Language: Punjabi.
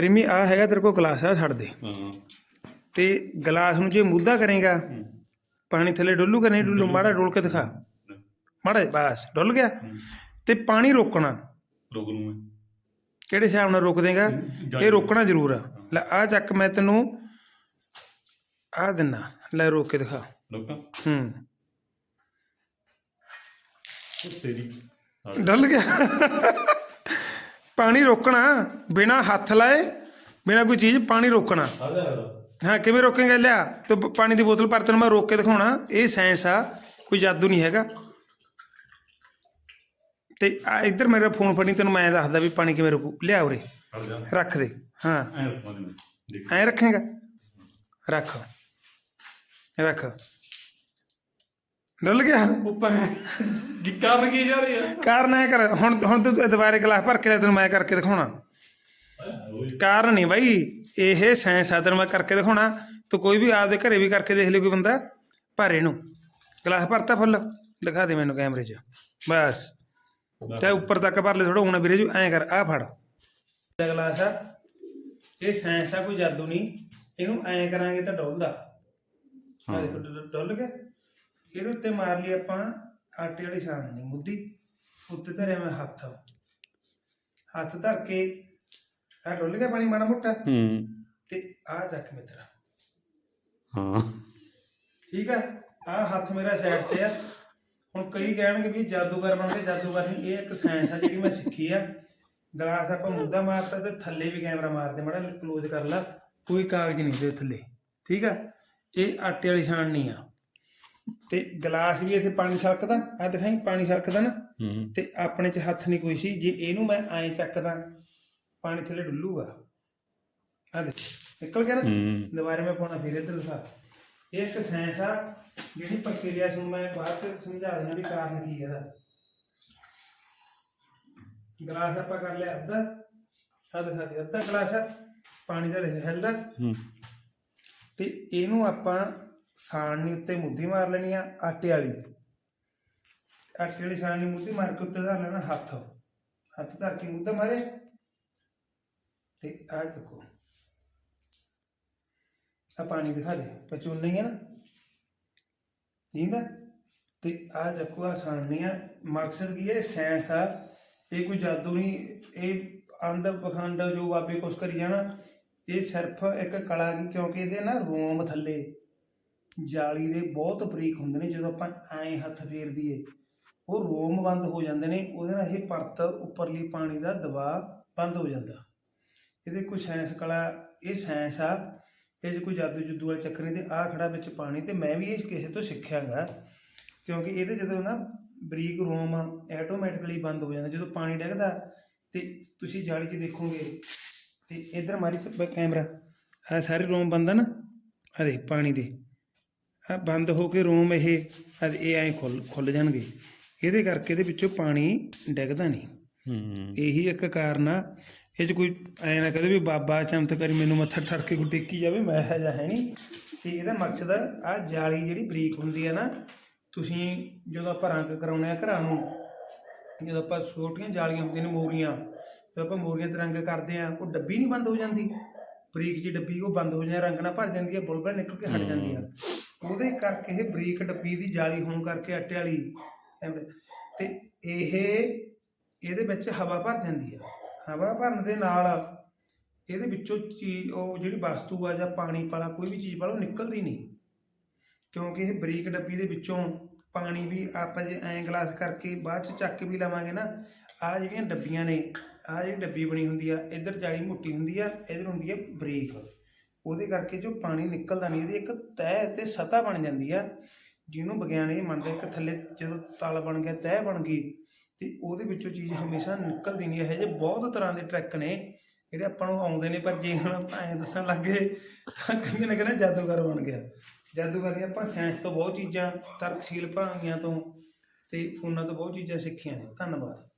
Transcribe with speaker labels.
Speaker 1: ਪ੍ਰੇਮੀ ਆ ਹੈਗਾ ਤੇਰੇ ਕੋਲ ਗਲਾਸ ਆ ਛੱਡ ਦੇ।
Speaker 2: ਹਾਂ।
Speaker 1: ਤੇ ਗਲਾਸ ਨੂੰ ਜੇ ਮੁੱਦਾ ਕਰੇਗਾ ਪਾਣੀ ਥੱਲੇ ਡੁੱਲੂਗਾ ਨਹੀਂ ਡੁੱਲੂ ਮਾੜਾ ਡੋਲ ਕੇ ਦਿਖਾ। ਮਾੜਾ ਬਸ ਡੁੱਲ ਗਿਆ। ਤੇ ਪਾਣੀ ਰੋਕਣਾ।
Speaker 2: ਰੋਕ ਲੂੰ ਮੈਂ।
Speaker 1: ਕਿਹੜੇ ਹਿਸਾਬ ਨਾਲ ਰੋਕ ਦੇਗਾ? ਇਹ ਰੋਕਣਾ ਜ਼ਰੂਰ ਆ। ਲੈ ਆ ਚੱਕ ਮੈਂ ਤੈਨੂੰ ਆ ਦਿੰਨਾ। ਲੈ ਰੋਕ ਕੇ ਦਿਖਾ।
Speaker 2: ਰੋਕਾਂ।
Speaker 1: ਹੂੰ।
Speaker 2: ਤੇਰੀ।
Speaker 1: ਡੁੱਲ ਗਿਆ। ਪਾਣੀ ਰੋਕਣਾ ਬਿਨਾ ਹੱਥ ਲਾਏ ਬਿਨਾ ਕੋਈ ਚੀਜ਼ ਪਾਣੀ ਰੋਕਣਾ। ਹਾਂ ਕਿਵੇਂ ਰੋਕੇਂਗਾ? ਲਿਆ ਤੇ ਪਾਣੀ ਦੀ ਬੋਤਲ ਪਰ ਤੈਨੂੰ ਮੈਂ ਰੋਕ ਕੇ ਦਿਖਾਉਣਾ। ਇਹ ਸਾਇੰਸ ਆ ਕੋਈ ਜਾਦੂ ਨਹੀਂ ਹੈਗਾ। ਤੇ ਆ ਇੱਧਰ ਮੇਰਾ ਫੋਨ ਫੜੀ ਤੈਨੂੰ ਮੈਂ ਦੱਸਦਾ ਵੀ ਪਾਣੀ ਕਿਵੇਂ ਰੋਕੂ। ਲਿਆ ਉਰੇ ਰੱਖ ਦੇ ਹਾਂ।
Speaker 2: ਐਂ
Speaker 1: ਰੱਖੇਗਾ? ਰੱਖ। ਰੱਖ। ਡੁੱਲ ਗਿਆ?
Speaker 2: ਉੱਪਰ ਕੀ ਕਰਨ ਕੀ ਜਾ ਰਹੀ? ਆ
Speaker 1: ਕਾਰਨ ਐ ਕਰ, ਹੁਣ ਹੁਣ ਤੂੰ ਦੁਬਾਰੇ ਗਲਾਸ ਭਰ ਕੇ ਲੈ, ਤੈਨੂੰ ਮੈਂ ਕਰਕੇ ਦਿਖਾਉਣਾ। ਕਾਰਨ ਨਹੀਂ ਬਾਈ, ਇਹ ਸਾਇੰਸ ਆ, ਤੈਨੂੰ ਮੈਂ ਕਰਕੇ ਦਿਖਾਉਣਾ। ਤੂੰ ਕੋਈ ਵੀ ਆਪਦੇ ਘਰੇ ਵੀ ਕਰਕੇ ਦੇਖ ਲਈ ਕੋਈ ਬੰਦਾ, ਭਰ ਇਹਨੂੰ। ਗਲਾਸ ਭਰਤਾ ਫੁੱਲ, ਦਿਖਾ ਦੇ ਮੈਨੂੰ ਕੈਮਰੇ 'ਚ। ਬਸ। ਤੇ ਉੱਪਰ ਤੱਕ ਭਰ ਲੈ ਥੋੜਾ ਹੁਣ ਵੀਰੇ ਜੀ, ਐਂ ਕਰ ਆ ਫੜ। ਇਹ ਗਲਾਸ ਆ, ਇਹ ਸਾਇੰਸ ਆ, ਕੋਈ ਜਾਦੂ ਨਹੀਂ। ਇਹਨੂੰ ਐਂ ਕਰਾਂਗੇ ਤਾਂ ਡੁੱਲਦਾ। ਆ ਦੇਖੋ, ਡੁੱਲ- ਗਿਆ ਇਹਦੇ ਉੱਤੇ ਮਾਰ ਲਈ ਆਪਾਂ। ਆਟੇ ਵਾਲੀ ਛਾਣਨੀ ਮੁੱਦੀ ਉੱਤੇ ਧਰਿਆ ਮੈਂ ਹੱਥ। ਹੱਥ ਧਰ ਕੇ ਆ ਡੁੱਲ ਗਿਆ ਪਾਣੀ ਮਾੜਾ ਮੋਟਾ।
Speaker 2: ਹੂੰ।
Speaker 1: ਤੇ ਆ ਚੱਕ ਮਿੱਤਰਾ।
Speaker 2: ਹਾਂ।
Speaker 1: ਠੀਕ ਆ? ਆ ਹੱਥ ਮੇਰਾ ਸਾਈਡ ਤੇ ਆ। ਹੁਣ ਕਈ ਕਹਿਣਗੇ ਵੀ ਜਾਦੂਗਰ ਬਣ ਕੇ ਜਾਦੂਗਰ ਨਹੀਂ ਇਹ ਇੱਕ ਸਾਇੰਸ ਆ ਜਿਹੜੀ ਮੈਂ ਸਿੱਖੀ ਆ। ਗਲਾਸ ਆਪਾਂ ਮੁੱਦਾ ਮਾਰਤਾ ਤੇ ਥੱਲੇ ਵੀ ਕੈਮਰਾ ਮਾਰਦੇ ਮੜਾ ਕਲੋਜ਼ ਕਰ ਲਾ। ਕੋਈ ਕਾਗਜ਼ ਨਹੀਂ ਦੇ ਥੱਲੇ। ਠੀਕ ਆ? ਇਹ ਆਟੇ ਵਾਲੀ ਛਾਣਨੀ ਆ। ਤੇ ਗਲਾਸ ਵੀ ਇੱਥੇ ਪਾਣੀ ਛਲਕਦਾ ਆ ਦਿਖਾਈ ਪਾਣੀ ਛਲਕਦਾ ਨਾ। ਤੇ ਆਪਣੇ 'ਚ ਹੱਥ ਨਹੀਂ ਕੋਈ ਸੀ ਜੇ ਇਹਨੂੰ ਮੈਂ ਐਂ ਚੱਕਦਾ ਪਾਣੀ ਥੱਲੇ ਡੁੱਲੂਗਾ। ਆ ਦੇਖ ਨਿਕਲ ਗਿਆ ਨਾ? ਦੁਬਾਰਾ ਮੈਂ ਪਾਉਣਾ ਫਿਰ ਇੱਧਰ ਦਿਖਾ। ਇਹ ਇੱਕ ਸਾਇੰਸ ਆ ਜਿਹੜੀ ਪ੍ਰਕਿਰਿਆ ਨੂੰ ਮੈਂ ਬਾਅਦ ਚ ਸਮਝਾ ਦਿੰਦਾ ਵੀ ਕਾਰਨ ਕੀ ਹੈ ਇਹਦਾ। ਗਲਾਸ ਆਪਾਂ ਕਰ ਲਿਆ ਅੱਧਾ ਆ ਦਿਖਾ ਦੇ ਅੱਧਾ ਗਲਾਸ ਪਾਣੀ ਦਾ ਹਿਲਦਾ ਤੇ ਇਹਨੂੰ ਆਪਾਂ ਸਾਣਨੀ ਉੱਤੇ ਮੁੱਦੀ ਮਾਰ ਲੈਣੀ ਆ, ਆਟੇ ਵਾਲੀ। ਆਟੇ ਵਾਲੀ ਸਾਣਨੀ ਮੁੱਦੀ, ਮਾਰ ਕੇ ਉੱਤੇ ਧਰ ਲੈਣਾ ਹੱਥ। ਹੱਥ ਧਰ ਕੇ ਮੁੱਦਾ ਮਾਰੇ। ਤੇ ਆ ਚੱਕੋ ਆ ਪਾਣੀ ਦਿਖਾ ਦੇ ਪਚੂਨ ਨਹੀਂ ਹੈ ਨਾ। ਜੀਂਦਾ ਤੇ ਆ ਚੱਕੋ ਆ ਸਾਣਨੀ ਆ। ਮਕਸਦ ਕੀ ਹੈ ਇਹ ਸਾਇੰਸ ਆ। ਇਹ ਕੋਈ ਜਾਦੂ ਨਹੀਂ ਇਹ ਅੰਧ ਪਖੰਡ ਜੋ ਬਾਬੇ ਕੁਛ ਕਰੀ ਜਾਣਾ। ਇਹ ਸਿਰਫ ਇੱਕ ਕਲਾ ਕੀ? ਕਿਉਂਕਿ ਇਹਦੇ ਨਾ ਰੋਮ ਥੱਲੇ। ਜਾਲੀ ਦੇ ਬਹੁਤ ਬਰੀਕ ਹੁੰਦੇ ਨੇ, ਜਦੋਂ ਆਪਾਂ ਐਂ ਹੱਥ ਫੇਰ ਦਈਏ, ਉਹ ਰੋਮ ਬੰਦ ਹੋ ਜਾਂਦੇ ਨੇ, ਉਹਦੇ ਨਾਲ ਇਹ ਪਰਤ ਉੱਪਰਲੀ ਪਾਣੀ ਦਾ ਦਬਾਅ ਬੰਦ ਹੋ ਜਾਂਦਾ। ਇਹਦੇ ਕੋਈ ਸਾਇੰਸ ਕਲਾ, ਇਹ ਸਾਇੰਸ ਆ, ਇਹ 'ਚ ਕੋਈ ਜਾਦੂ ਜੁੱਦੂ ਵਾਲਾ ਚੱਕਰ ਨਹੀਂ ਤੇ ਆ ਖੜਾ ਵਿੱਚ ਪਾਣੀ, ਤੇ ਮੈਂ ਵੀ ਇਹ ਕਿਸੇ ਤੋਂ ਸਿੱਖਿਆਗਾ, ਕਿਉਂਕਿ ਇਹਦੇ ਜਦੋਂ ਨਾ ਬਰੀਕ ਰੋਮ ਆਟੋਮੈਟਿਕਲੀ ਬੰਦ ਹੋ ਜਾਂਦਾ, ਜਦੋਂ ਪਾਣੀ ਡਿੱਗਦਾ, ਤੇ ਤੁਸੀਂ ਜਾਲੀ 'ਚ ਦੇਖੋਗੇ, ਤੇ ਇਧਰ ਮਾਰੀ ਕੈਮਰਾ ਆ ਸਾਰੇ ਰੋਮ ਬੰਦ ਆ ਨਾ ਆ ਦੇ ਪਾਣੀ ਦੇ। ਬੰਦ ਹੋ ਕੇ ਰੋਮ ਇਹ ਆ ਇਹ ਐਂ ਖੁੱਲ ਖੁੱਲ ਜਾਣਗੇ। ਇਹਦੇ ਕਰਕੇ ਇਹਦੇ ਵਿੱਚੋਂ ਪਾਣੀ ਡਿੱਗਦਾ ਨਹੀਂ।
Speaker 2: ਹੂੰ।
Speaker 1: ਇਹੀ ਇੱਕ ਕਾਰਨ ਆ। ਇਹ 'ਚ ਕੋਈ ਐ ਨਾ ਕਹਦੇ ਵੀ ਬਾਬਾ ਚਮਤਕਾਰੀ ਮੈਨੂੰ ਮੱਥਾ ਠਰ ਕੇ ਕੋਈ ਟੇਕੀ ਜਾਵੇ ਮੈਂ ਇਹੋ ਜਿਹਾ ਹੈ ਨਹੀਂ। ਤੇ ਇਹਦਾ ਮਕਸਦ ਆ ਜਾਲੀ ਜਿਹੜੀ ਬਰੀਕ ਹੁੰਦੀ ਹੈ ਨਾ ਤੁਸੀਂ ਜਦੋਂ ਆਪਾਂ ਰੰਗ ਕਰਾਉਣੇ ਆ ਘਰਾਂ ਨੂੰ ਜਦੋਂ ਆਪਾਂ ਛੋਟੀਆਂ ਜਾਲੀਆਂ ਹੁੰਦੀਆਂ ਨੇ ਮੋਰੀਆਂ ਜਦੋਂ ਆਪਾਂ ਮੋਰੀਆਂ ਤੇ ਰੰਗ ਕਰਦੇ ਆ ਉਹ ਡੱਬੀ ਨਹੀਂ ਬੰਦ ਹੋ ਜਾਂਦੀ। ਬਰੀਕ ਜੀ ਡੱਬੀ ਉਹ ਬੰਦ ਹੋ ਜਾਂਦੀ ਰੰਗ ਨਾਲ ਭਰ ਜਾਂਦੀ ਹੈ ਬੁਲਬੁਲ ਨਿਕਲ ਕੇ ਹਟ ਜਾਂਦੀ ਆ। ਉਹਦੇ ਕਰਕੇ ਇਹ ਬਰੀਕ ਡੱਬੀ ਦੀ ਜਾਲੀ ਹੋਣ ਕਰਕੇ ਆਟੇ ਵਾਲੀ ਐਵੇਂ। ਤੇ ਇਹ, ਇਹਦੇ ਵਿੱਚ ਹਵਾ ਭਰ ਜਾਂਦੀ ਆ ਹਵਾ ਭਰਨ ਦੇ ਨਾਲ ਇਹਦੇ ਵਿੱਚੋਂ ਚੀਜ਼ ਉਹ ਜਿਹੜੀ ਵਸਤੂ ਆ ਜਾਂ ਪਾਣੀ ਵਾਲਾ ਕੋਈ ਵੀ ਚੀਜ਼ ਵਾਲਾ ਉਹ ਨਿਕਲਦੀ ਨਹੀਂ ਕਿਉਂਕਿ ਇਹ ਬਰੀਕ ਡੱਬੀ ਦੇ ਵਿੱਚੋਂ ਪਾਣੀ ਵੀ ਆਪਾਂ ਜੇ ਐਂ ਗਲਾਸ ਕਰਕੇ ਬਾਅਦ ਚ ਚੱਕ ਵੀ ਲਵਾਂਗੇ ਨਾ ਆ ਜਿਹੜੀਆਂ ਡੱਬੀਆਂ ਨੇ ਆ ਜਿਹੜੀ ਡੱਬੀ ਬਣੀ ਹੁੰਦੀ ਆ, ਇੱਧਰ ਜਾਲੀ ਮੋਟੀ ਹੁੰਦੀ ਆ, ਇੱਧਰ ਹੁੰਦੀ ਆ ਬਰੀਕ ਉਹਦੇ ਕਰਕੇ ਜੋ ਪਾਣੀ ਨਿਕਲਦਾ ਨਹੀਂ ਇਹਦੀ ਇੱਕ ਤਹਿ ਤੇ ਸਤ੍ਹਾ ਬਣ ਜਾਂਦੀ ਆ, ਜਿਹਨੂੰ ਵਿਗਿਆਨ ਇਹ ਮੰਨਦਾ ਇੱਕ ਥੱਲੇ ਜਦੋਂ ਤਲ ਬਣ ਗਿਆ, ਤਹਿ ਬਣ ਗਈ, ਤੇ ਉਹਦੇ ਵਿੱਚੋਂ ਚੀਜ਼ ਹਮੇਸ਼ਾ ਨਿਕਲਦੀ ਨਹੀਂ, ਇਹੋ ਜਿਹੇ ਬਹੁਤ ਤਰ੍ਹਾਂ ਦੇ ਟਰੈਕ ਨੇ, ਜਿਹੜੇ ਆਪਾਂ ਨੂੰ ਆਉਂਦੇ ਨੇ, ਪਰ ਜੇ ਹੁਣ ਆਪਾਂ ਐਂ ਦੱਸਣ ਲੱਗੇ ਤਾਂ ਕਈਆਂ ਨਾ ਕਹਿਣਾ ਜਾਦੂਗਰ ਬਣ ਗਿਆ। ਜਾਦੂਗਰ ਨਹੀਂ ਆਪਾਂ ਸਾਇੰਸ ਤੋਂ ਬਹੁਤ ਚੀਜ਼ਾਂ, ਤਰਕਸ਼ੀਲ ਭਾਵੀਆਂ ਤੋਂ ਤੇ ਫੋਨਾਂ ਤੋਂ ਬਹੁਤ ਚੀਜ਼ਾਂ ਸਿੱਖੀਆਂ ਨੇ। ਧੰਨਵਾਦ।